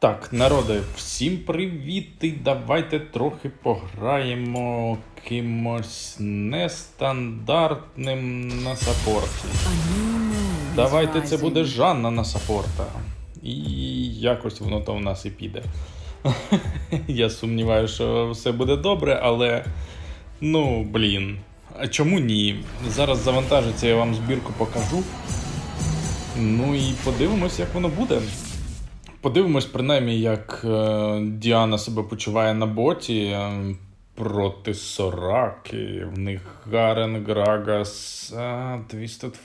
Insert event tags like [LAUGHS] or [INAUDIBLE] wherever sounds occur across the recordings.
Так, народи, всім привіт! І давайте трохи пограємо кимось нестандартним на саппорті. Давайте це буде Жанна на саппорта. І якось воно то в нас і піде. [LAUGHS] Я сумніваюся, що все буде добре, але ну, блін. А чому ні? Зараз завантажиться, я вам збірку покажу. Ну і подивимось, як воно буде. Подивимось, принаймні, як е, Діана себе почуває на боті е, проти Сораки. В них Гарен, Грагас, а,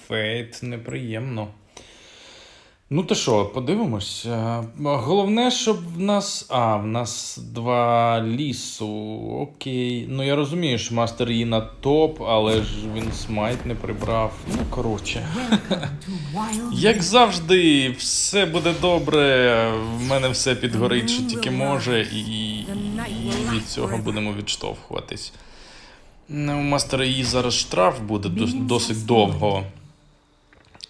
Фейт. Неприємно. Ну то що, подивимось. Е, Головне, щоб в нас. А, в нас два лісу. Окей. Ну я розумію, що мастер її на топ, але ж він смайт не прибрав. Ну, коротше. Як завжди, все буде добре. В мене все підгорить, що тільки може, і, і від цього будемо відштовхуватись. Ну, У мастера її зараз штраф буде досить довго.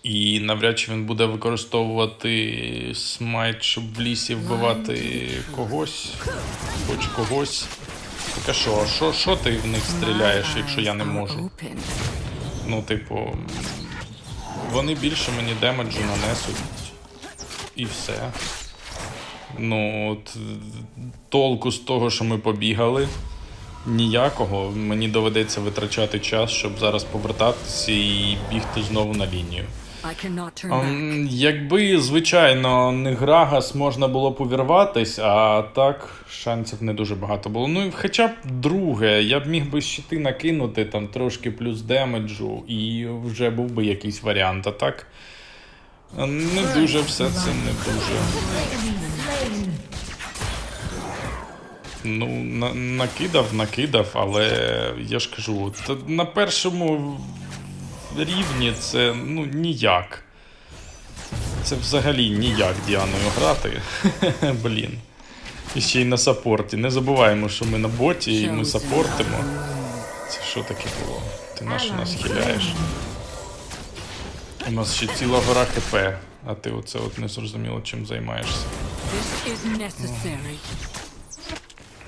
І навряд чи він буде використовувати смайт, щоб в лісі вбивати когось, хоч когось. Так а що, а що, що ти в них стріляєш, якщо я не можу? Ну, типу, вони більше мені демеджу нанесуть. І все. Ну, от толку з того, що ми побігали. Ніякого. Мені доведеться витрачати час, щоб зараз повертатися і бігти знову на лінію. Ем, Якби, звичайно, не Грагас можна було б увірватись, а так шансів не дуже багато було. Ну і хоча б друге, я б міг би щити накинути там трошки плюс демеджу, і вже був би якийсь варіант. А так не дуже все це не дуже. Ну, на, накидав, накидав, але я ж кажу, на першому рівні це ну ніяк. Це взагалі ніяк Діаною грати. [LAUGHS] Блін. І ще й на саппорті. Не забуваємо, що ми на боті і ми саппортимо. Це що таке було? Ти на що нас хиляєш? У нас ще ціла гора ХП, а ти оце от не зрозуміло, чим займаєшся.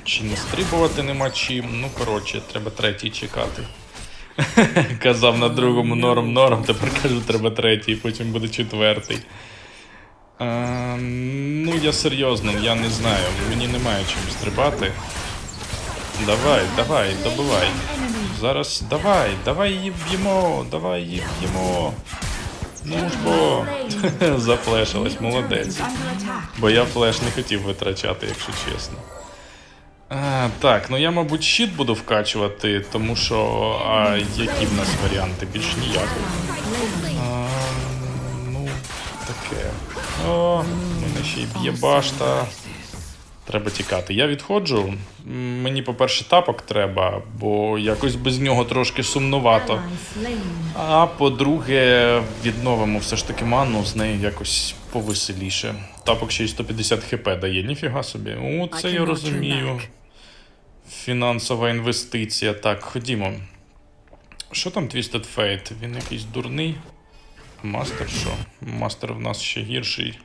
Чи не стрибувати нема чим. Ну, коротше, треба третій чекати. [LAUGHS] Казав на другому норм норм, тепер кажу, треба третій, потім буде четвертий. А, ну, я серйозно, я не знаю. Мені немає чим стрибати. Давай, давай, добивай. Зараз давай, давай її вб'ємо, давай її вб'ємо. Ну ж бо. [LAUGHS] Зафлешилась, молодець. Бо я флеш не хотів витрачати, якщо чесно. А, так, ну я, мабуть, щит буду вкачувати, тому що. А які в нас варіанти? Більш ніяких. А, ну, таке. О, мене ще й б'є башта. Треба тікати. Я відходжу. Мені, по-перше, тапок треба, бо якось без нього трошки сумнувато. А по-друге, відновимо все ж таки ману, з нею якось повеселіше. Тапок ще й 150 хп дає, ніфіга собі. О, це я розумію. Фінансова інвестиція. Так, ходімо. Що там Twisted Fate? Він якийсь дурний. Мастер що? Мастер в нас ще гірший.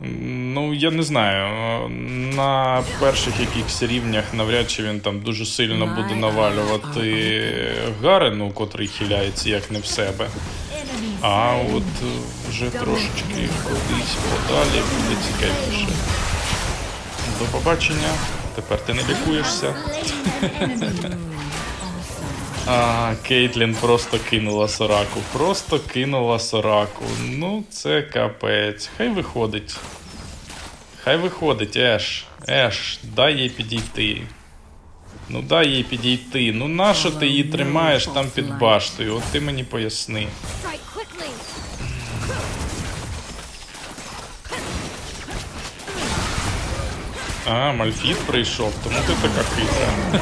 Ну, я не знаю. На перших якихось рівнях навряд чи він там дуже сильно буде навалювати Гарену, котрий хиляється як не в себе. А от вже трошечки кудись подалі буде цікавіше. До побачення. Тепер ти не лікуєшся. А, Кейтлін просто кинула Сораку. Просто кинула Сораку. Ну, це капець. Хай виходить. Хай виходить, Еш. Еш, дай їй підійти. Ну дай їй підійти. Ну нащо ти її тримаєш там під баштою? От ти мені поясни. А, Мальфіт прийшов, тому ти така хитра.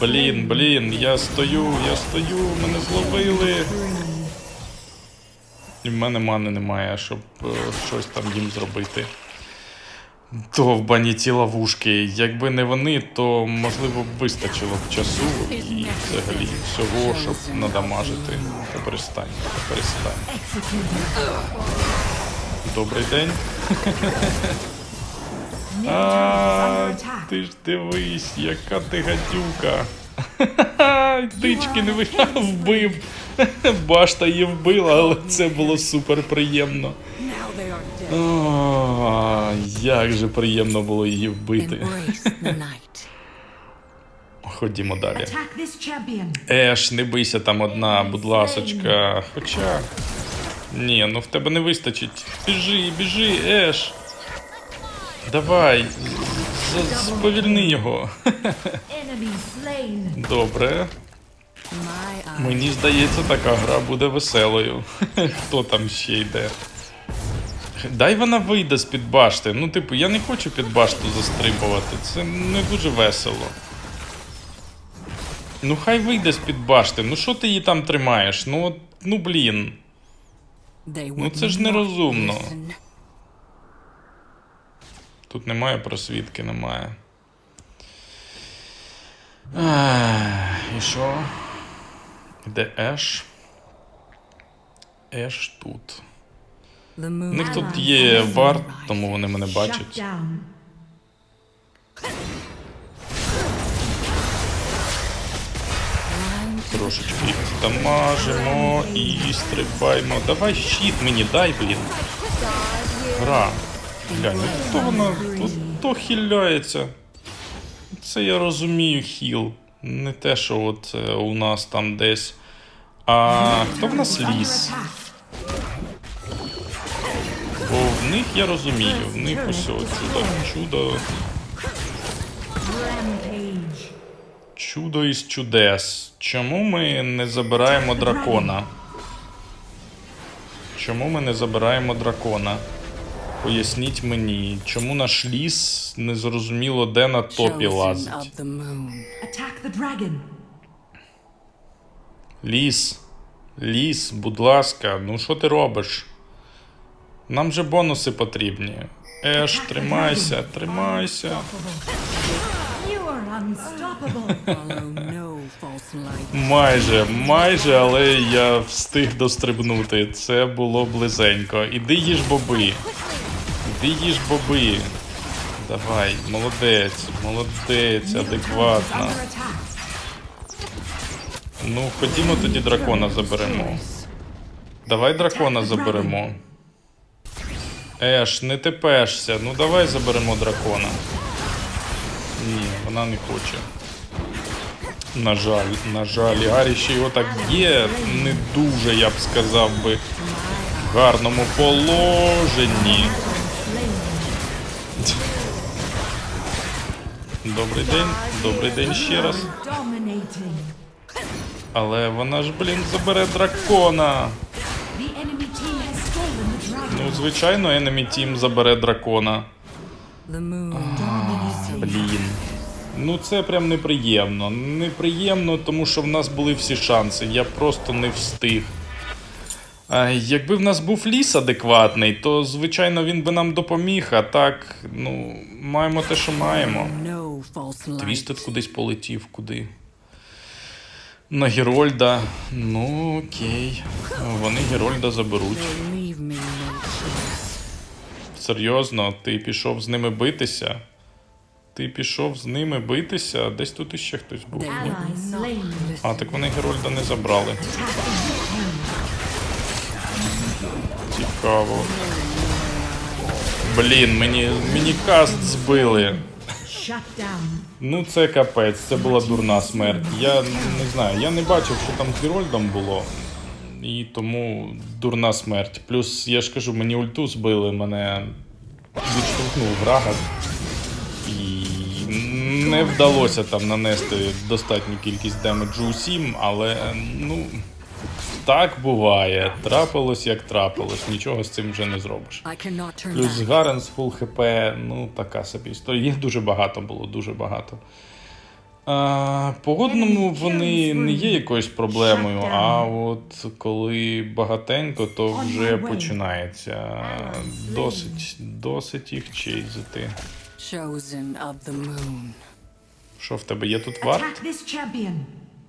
Блін, блін, я стою, я стою, мене зловили. І в мене мани немає, щоб е, щось там їм зробити. Довбані ті ловушки. Якби не вони, то можливо б вистачило б часу і взагалі всього, щоб надамажити. Та перестань, та перестань. Добрий день. [LAUGHS] А, ти ж дивись, яка ти гадюка. [LAUGHS] Тички не вбив. [LAUGHS] Башта її вбила, але це було супер приємно. О, як же приємно було її вбити. Ходімо далі. Еш, не бийся там одна, будь ласочка. Хоча. Ні, ну в тебе не вистачить. Біжи, біжи, Еш. Давай. Сповільни його. [LAUGHS] Добре. Мені здається, така гра буде веселою. [LAUGHS] Хто там ще йде? Дай вона вийде з під башти. Ну, типу, я не хочу під башту застрибувати. Це не дуже весело. Ну, хай вийде з під башти. Ну що ти її там тримаєш? Ну, от, ну блін. Ну це ж нерозумно. Тут немає просвітки, немає. Ах, І що? Де Еш? Еш тут. У них тут є варт, тому вони мене бачать. Трошечки дамажимо і стрибаємо. Давай щит мені, дай, блін. Гра. Глянь, ну то вона то, хиляється. Це я розумію хіл. Не те, що от е, у нас там десь. А хто в нас ліс? Бо в них я розумію, в них ось о, чудо, чудо, чудо із чудес. Чому ми не забираємо дракона? Чому ми не забираємо дракона? Поясніть мені, чому наш ліс незрозуміло де на топі лазить? Ліс, ліс, будь ласка, ну що ти робиш? Нам же бонуси потрібні. Еш, тримайся, тримайся. Майже, майже, але я встиг дострибнути. Це було близенько. Іди їж боби. Іди їж боби. Давай, молодець, молодець, адекватно. Ну, ходімо тоді дракона заберемо. Давай дракона заберемо. Еш, не тепешся. Ну давай заберемо дракона. Вона не хоче. На жаль, на жаль, Гаррі ще його так є, не дуже, я б сказав би, в гарному положенні. Добрий день, добрий день ще раз. Але вона ж, блін, забере дракона. Ну, звичайно, Enemy Team забере дракона. Moon Блін. Ну це прям неприємно. Неприємно, тому що в нас були всі шанси. Я просто не встиг. А, якби в нас був ліс адекватний, то звичайно він би нам допоміг, а так, ну, маємо те, що маємо. Твістед кудись полетів, куди. На Герольда. Ну, окей. Вони Герольда заберуть. Серйозно, ти пішов з ними битися? Ти пішов з ними битися? Десь тут іще хтось був. Ні? А, так вони Герольда не забрали. Цікаво. Блін, мені, мені каст збили. Ну це капець, це була дурна смерть. Я не знаю, я не бачив, що там з Герольдом було. І тому дурна смерть. Плюс, я ж кажу, мені ульту збили, мене відштовхнув врага. Не вдалося там нанести достатню кількість демеджу усім, але ну. Так буває. Трапилось як трапилось. Нічого з цим вже не зробиш. Плюс. Гарен з фул хп, ну така собі історія. Їх дуже багато було, дуже багато. А, по одному вони не є якоюсь проблемою, а от коли багатенько, то вже починається досить, досить їх чейзити. Chosen of the moon. Що в тебе є тут варт?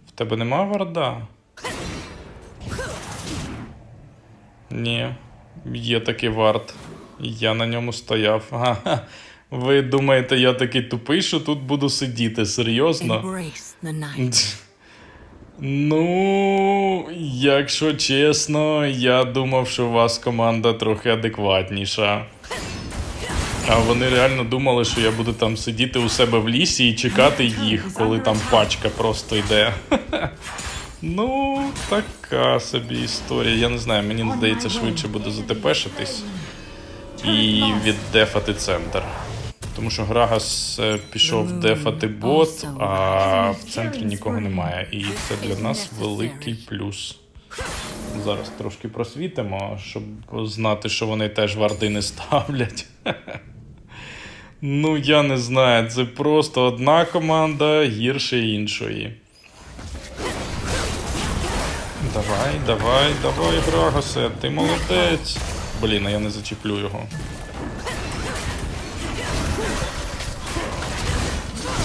В тебе нема варда? Ні. Є такий варт. Я на ньому стояв. Ага. Ви думаєте, я такий тупий, що тут буду сидіти? Серйозно? Ну, якщо чесно, я думав, що у вас команда трохи адекватніша. А вони реально думали, що я буду там сидіти у себе в лісі і чекати їх, коли там пачка просто йде. [LAUGHS] Ну, така собі історія. Я не знаю, мені здається, швидше буде затепешитись і віддефати центр. Тому що Грагас е, пішов дефати бот, а в центрі нікого немає. І це для нас великий плюс. Зараз трошки просвітимо, щоб знати, що вони теж варди не ставлять. [LAUGHS] Ну, я не знаю, це просто одна команда гірше іншої. Давай, давай, давай, Грагасе, ти молодець. Блін, а я не зачіплю його.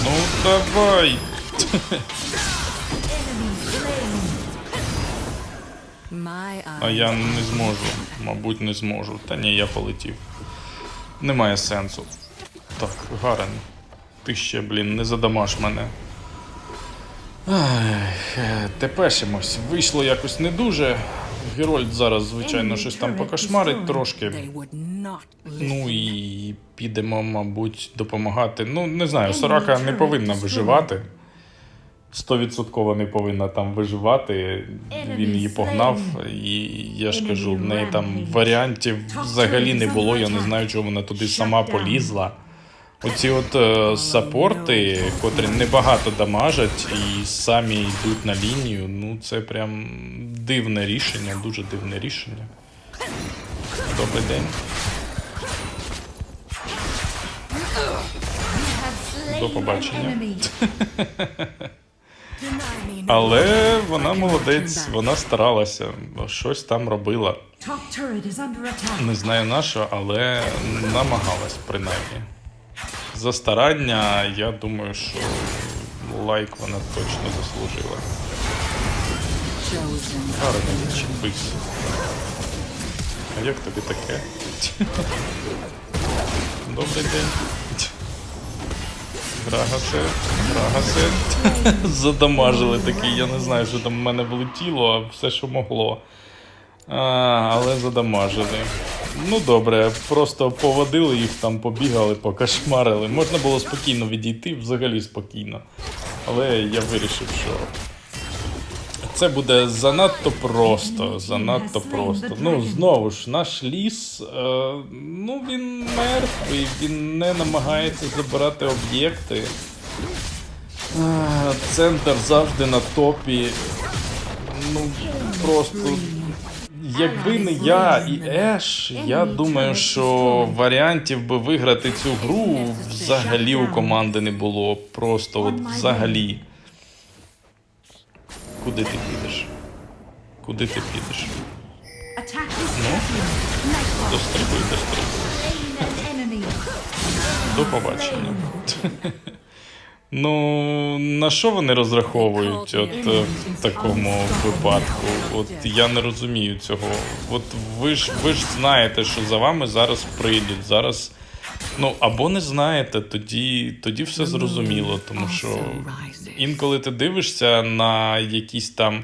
Ну давай. А я не зможу. Мабуть, не зможу. Та ні, я полетів. Немає сенсу. Так, Гарен. Ти ще, блін, не задамаш мене. Е, тепешимось. Вийшло якось не дуже. Герольд зараз, звичайно, щось там покошмарить трошки. Ну і підемо, мабуть, допомагати. Ну, не знаю, Сорака не повинна виживати. Стовідсотково не повинна там виживати. Він її погнав, і я ж кажу, в неї там варіантів взагалі не було. Я не знаю, чого вона туди сама полізла. Оці от е, саппорти, котрі небагато дамажать і самі йдуть на лінію, ну це прям дивне рішення, дуже дивне рішення. Добрий день. До побачення. [LAUGHS] Але вона молодець, вона старалася, щось там робила. Не знаю на що, але намагалась принаймні. За старання, я думаю, що лайк вона точно заслужила. Гарно відчепись. А як тобі таке? Добрий день. Грагасе, Грагасе. Задамажили такий, я не знаю, що там в мене влетіло, а все, що могло. А, але задамажили. Ну добре, просто поводили їх там, побігали, покошмарили. Можна було спокійно відійти, взагалі спокійно. Але я вирішив, що це буде занадто просто, занадто просто. Ну, знову ж, наш ліс, е, ну він мертвий, він не намагається забирати об'єкти. Е, Центр завжди на топі. Ну, просто. Якби не я і Еш, я думаю, що варіантів би виграти цю гру взагалі у команди не було. Просто от взагалі. Куди ти підеш? Куди ти підеш? Nightfall. Дострибуй, дострибуй. До побачення. [LAUGHS] Ну, на що вони розраховують от е, в такому випадку? От я не розумію цього. От ви ж ви ж знаєте, що за вами зараз прийдуть. Зараз. Ну, або не знаєте, тоді, тоді все зрозуміло, тому що інколи ти дивишся на якісь там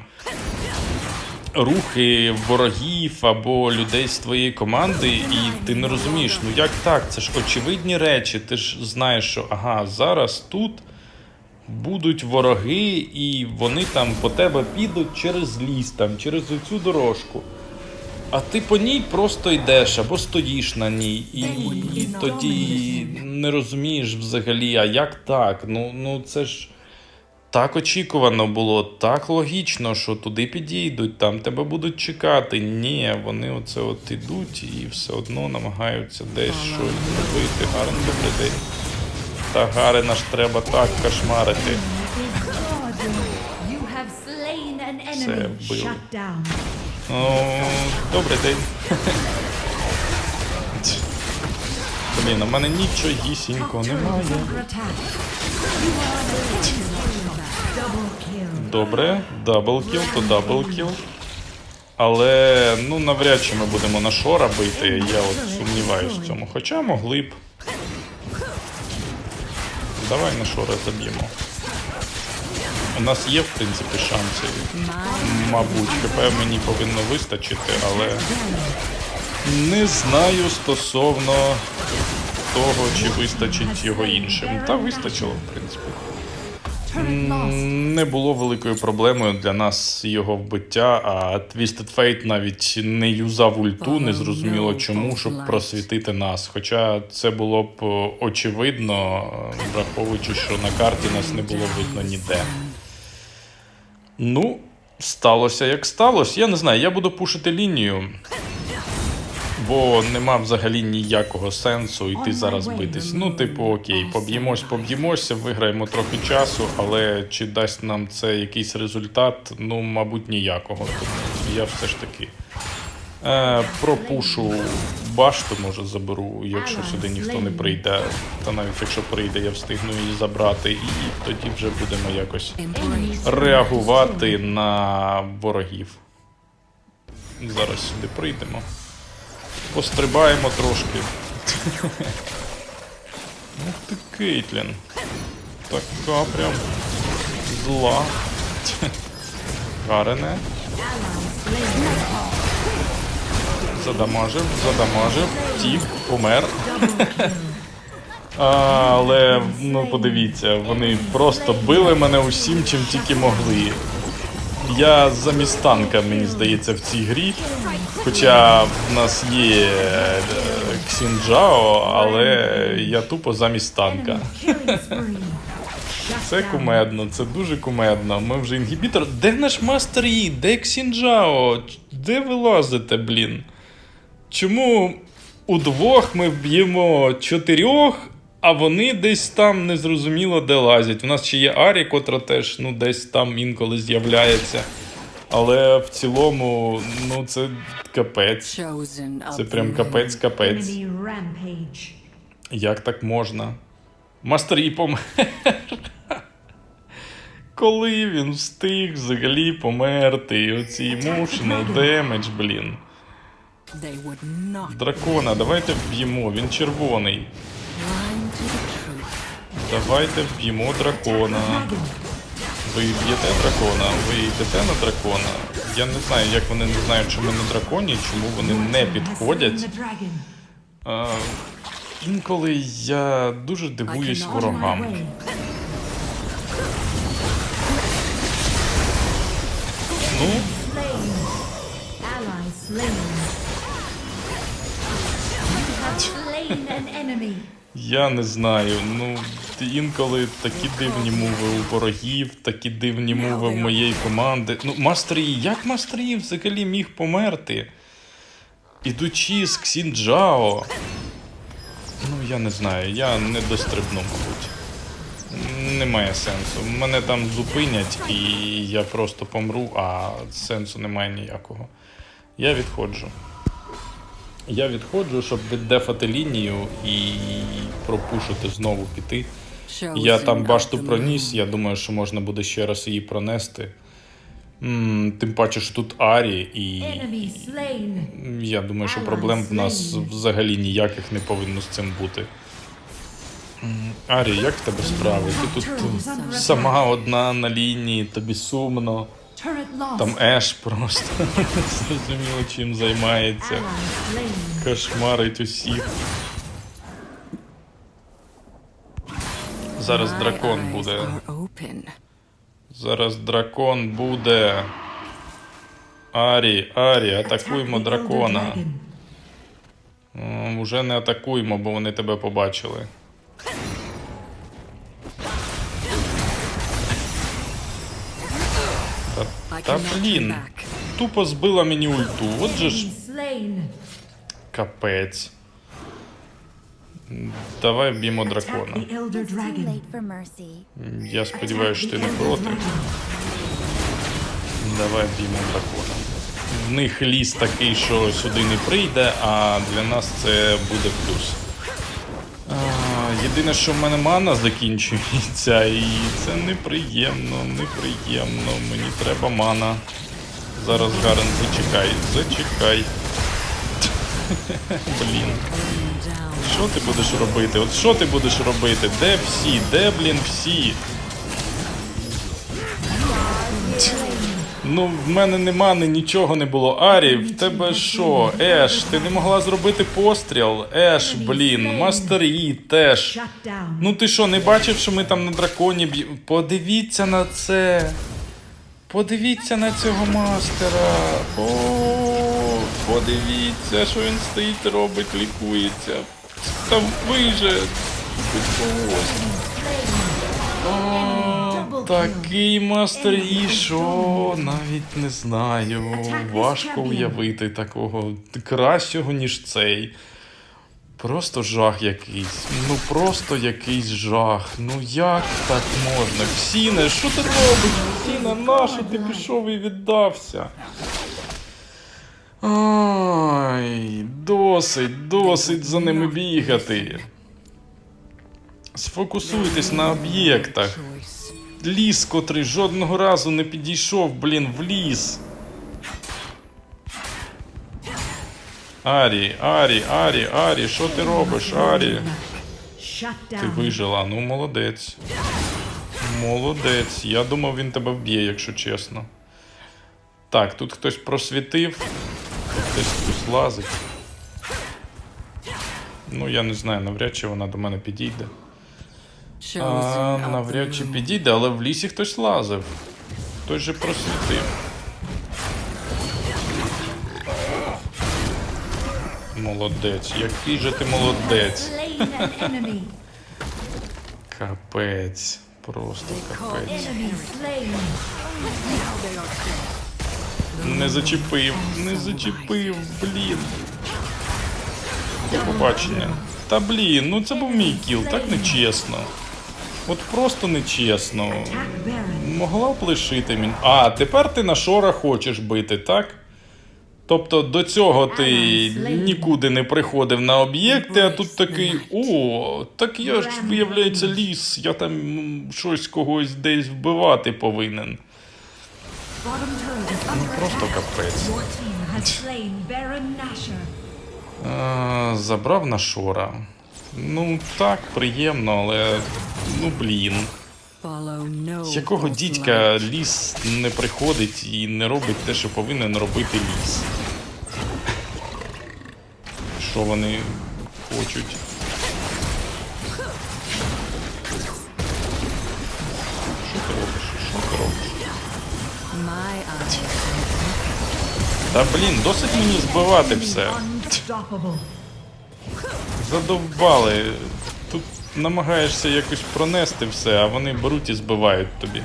рухи ворогів або людей з твоєї команди, і ти не розумієш, ну як так? Це ж очевидні речі. Ти ж знаєш, що ага, зараз тут будуть вороги, і вони там по тебе підуть через ліс, там, через оцю дорожку. А ти по ній просто йдеш або стоїш на ній, і, і тоді не розумієш взагалі, а як так? Ну, ну це ж так очікувано було, так логічно, що туди підійдуть, там тебе будуть чекати. Ні, вони оце от ідуть і все одно намагаються десь щось зробити. Гарен добрий день. Та Гарена ж треба так кошмарити. Shut down. О, добрий день. Блін, у мене Top turret немає. Добре, даблкіл, то даблкіл. Але ну навряд чи ми будемо на шора бити. Я от сумніваюся в цьому. Хоча могли б. Давай на шора заб'ємо. У нас є, в принципі, шанси. Мабуть, ХП мені повинно вистачити, але не знаю стосовно того, чи вистачить його іншим. Та вистачило, в принципі. Не було великою проблемою для нас його вбиття, а Twisted Fate навіть не юзав ульту, не зрозуміло чому, щоб просвітити нас. Хоча це було б е, очевидно, враховуючи, що на карті нас не було видно ніде. Ну, сталося як сталося. Я не знаю, я буду пушити лінію. Бо нема взагалі ніякого сенсу йти зараз битись. Ну, типу, окей, поб'ємось, поб'ємося, виграємо трохи часу, але чи дасть нам це якийсь результат? Ну, мабуть, ніякого. Тому я все ж таки е, пропушу башту, може, заберу, якщо сюди ніхто не прийде. Та навіть якщо прийде, я встигну її забрати, і тоді вже будемо якось реагувати на ворогів. Зараз сюди прийдемо. Пострибаємо трошки. Ух ти, Кейтлін. Така прям зла. Гарене. Задамажив, задамажив, тік, помер. Але ну подивіться, вони просто били мене усім, чим тільки могли. Я замість танка, мені здається, в цій грі. Хоча в нас є е, Ксінджао, але я тупо замість танка. Це кумедно, це дуже кумедно. Ми вже інгібітор. Де наш мастер Yi? Де Ксінджао? Де ви лазите, блін? Чому удвох ми б'ємо чотирьох, а вони десь там незрозуміло де лазять? У нас ще є Арі, котра теж ну, десь там інколи з'являється. Але в цілому, ну це капець. Це прям капець, капець. Як так можна? Мастер Yi помер. Коли він встиг взагалі померти? І оці emotional damage, блін. Дракона, давайте вб'ємо, він червоний. Давайте вб'ємо дракона. Ви б'єте дракона, ви йдете на дракона. Я не знаю, як вони не знають, що ми на драконі, чому вони не підходять. А, інколи я дуже дивуюсь ворогам. Ну, Slain. Я не знаю. Ну інколи такі дивні мови у ворогів, такі дивні мови в моєї команди. Ну, Мастер Yi, як Мастер Yi взагалі міг померти? Ідучи з Ксінджао. Ну, я не знаю, я не дострибну, мабуть. Немає сенсу. Мене там зупинять і я просто помру, а сенсу немає ніякого. Я відходжу. Я відходжу, щоб віддефати лінію і пропушити знову піти. Я там башту проніс, я думаю, що можна буде ще раз її пронести. М, Тим паче, що тут Арі, і я думаю, що проблем в нас взагалі ніяких не повинно з цим бути. М, Арі, як в тебе справи? Ти тут сама одна на лінії, тобі сумно. Turret lost. Там Еш просто [LAUGHS] зрозуміло, чим займається. Кошмарить усіх. Зараз дракон буде. Зараз дракон буде. Арі, Арі, атакуємо дракона. Уже не атакуємо, бо вони тебе побачили. Та, блін, тупо збила мені ульту. Отже ж капець. Давай Attack дракона. Я сподіваюся, що ти не проти. Давай вб'ємо дракона. В них ліс такий, що сюди не прийде, а для нас це буде плюс. Єдине, що в мене мана закінчується, і це неприємно, неприємно. Мені треба мана. Зараз Гарен, зачекай, зачекай. [LAUGHS] Блін. Що ти будеш робити? От що ти будеш робити? Де всі? Де, блін, всі? Ну, в мене нема ні нічого не було. Арі, в тебе що? Еш, ти не могла зробити постріл? Еш, блін, Мастер Yi теж. Ну ти що, не бачив, що ми там на драконі б'ємо? Подивіться на це. Подивіться на цього мастера. О, подивіться, що він стоїть, робить, лікується. Та виже. О, такий мастер і що навіть не знаю. Важко уявити такого кращого, ніж цей. Просто жах якийсь. Ну просто якийсь жах. Ну як так можна? Всіне, що ти робиш? Всіне, нащо ти пішов і віддався? Ай, досить, досить за ними бігати. Сфокусуйтесь на об'єктах. Ліс, котрий жодного разу не підійшов, блін, в ліс. Арі, Арі, Арі, Арі, що ти робиш, Арі? Ти вижила, ну молодець. Молодець. Я думав, він тебе вб'є, якщо чесно. Так, тут хтось просвітив, хтось хтось лазить. Ну, я не знаю, навряд чи вона до мене підійде. А, Chosen навряд чи підійде, але в лісі хтось лазив. Хтось же просвітив. Молодець, який же ти молодець. Slain an enemy. Капець. Просто капець. Enemy slain. Не зачепив, не зачепив, блін. До побачення. Та блін, ну це був мій кіл, так нечесно. От просто нечесно. Могла б лишити мені. А, тепер ти на шора хочеш бити, так? Тобто до цього ти нікуди не приходив на об'єкти, а тут такий. О, так я ж виявляється ліс, я там щось когось десь вбивати повинен. Under Просто капець. А, забрав на шора. Ну, так, приємно, але. Ну блін. З якого дідька ліс не приходить і не робить те, що повинен робити ліс? Що вони хочуть? Що ти робиш? Що ти робиш? Та блін, досить мені збивати все. Задовбали. Тут намагаєшся якось пронести все, а вони беруть і збивають тобі.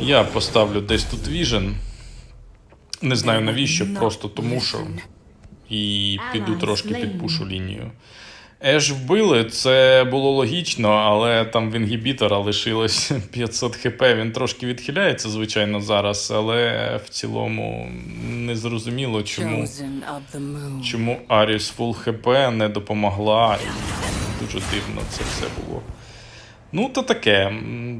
Я поставлю десь тут віжен. Не знаю навіщо, просто тому що. І піду трошки підпушу лінію. Еш вбили, це було логічно, але там в інгібітора лишилось [LAUGHS] 500 хп. Він трошки відхиляється, звичайно, зараз, але в цілому не зрозуміло, чому. Чому Аріс фул ХП не допомогла, і дуже дивно це все було. Ну, то таке,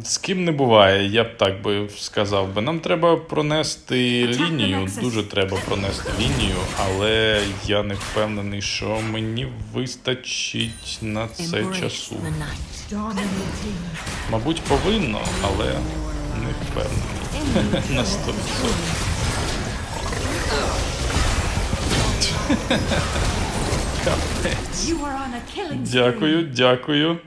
з ким не буває, я б так би сказав би. Нам треба пронести лінію, дуже треба пронести лінію, але я не впевнений, що мені вистачить на це часу. Мабуть, повинно, але не впевнений. [LAUGHS] На 100%. [LAUGHS] You are on a killing spree. Дякую, дякую.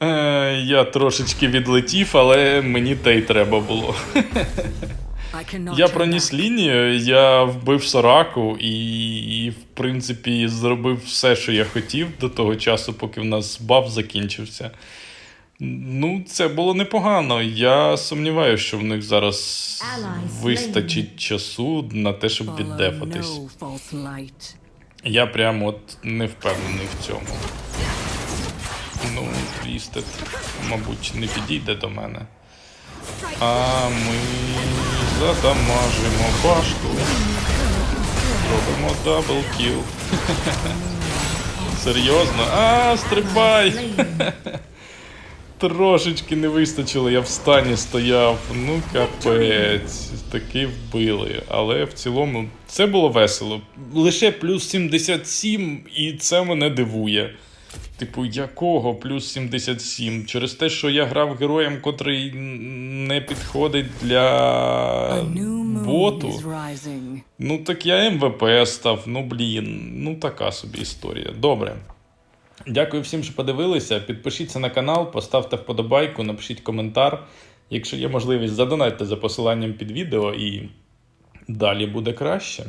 Е, я трошечки відлетів, але мені те й треба було. Я проніс лінію, я вбив Сораку і, і, в принципі, зробив все, що я хотів до того часу, поки в нас баф закінчився. Ну, це було непогано. Я сумніваюся, що в них зараз вистачить часу на те, щоб віддефатись. Я прямо от не впевнений в цьому. Ну, Твістед, мабуть, не підійде до мене. А ми задамажимо башту. Зробимо дабл кіл. Серйозно? А, стрибай! Трошечки не вистачило, я в стані стояв. Ну, капець, таки вбили. Але в цілому це було весело. Лише плюс 77, і це мене дивує. Типу, якого плюс 77? Через те, що я грав героєм, котрий не підходить для боту. Ну так я МВП став, ну блін, ну така собі історія. Добре. Дякую всім, що подивилися. Підпишіться на канал, поставте вподобайку, напишіть коментар. Якщо є можливість, задонайте за посиланням під відео і далі буде краще.